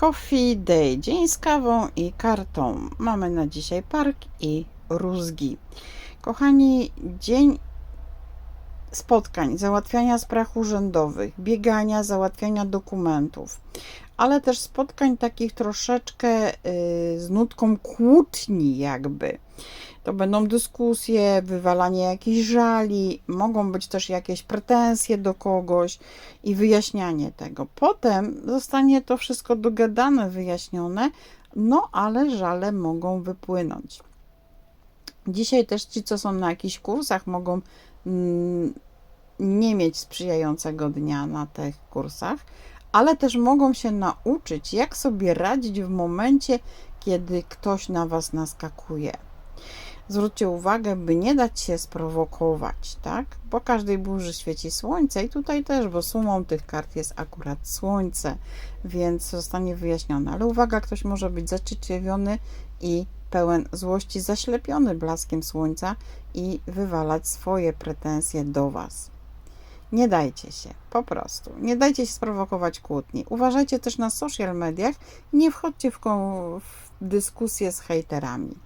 Coffee Day, dzień z kawą i kartą. Mamy na dzisiaj park i rózgi. Kochani, dzień spotkań, załatwiania spraw urzędowych, biegania, załatwiania dokumentów, ale też spotkań takich troszeczkę y, z nutką kłótni, jakby. To będą dyskusje, wywalanie jakichś żali, mogą być też jakieś pretensje do kogoś i wyjaśnianie tego. Potem zostanie to wszystko dogadane, wyjaśnione, no ale żale mogą wypłynąć. Dzisiaj też ci, co są na jakichś kursach, mogą mm, nie mieć sprzyjającego dnia na tych kursach, ale też mogą się nauczyć, jak sobie radzić w momencie, kiedy ktoś na Was naskakuje. Zwróćcie uwagę, by nie dać się sprowokować, tak? Po każdej burzy świeci słońce i tutaj też, bo sumą tych kart jest akurat słońce, więc zostanie wyjaśnione. Ale uwaga, ktoś może być zaciekawiony i pełen złości, zaślepiony blaskiem słońca i wywalać swoje pretensje do Was. Nie dajcie się, po prostu. Nie dajcie się sprowokować kłótni. Uważajcie też na social mediach i nie wchodźcie w, w dyskusję z hejterami.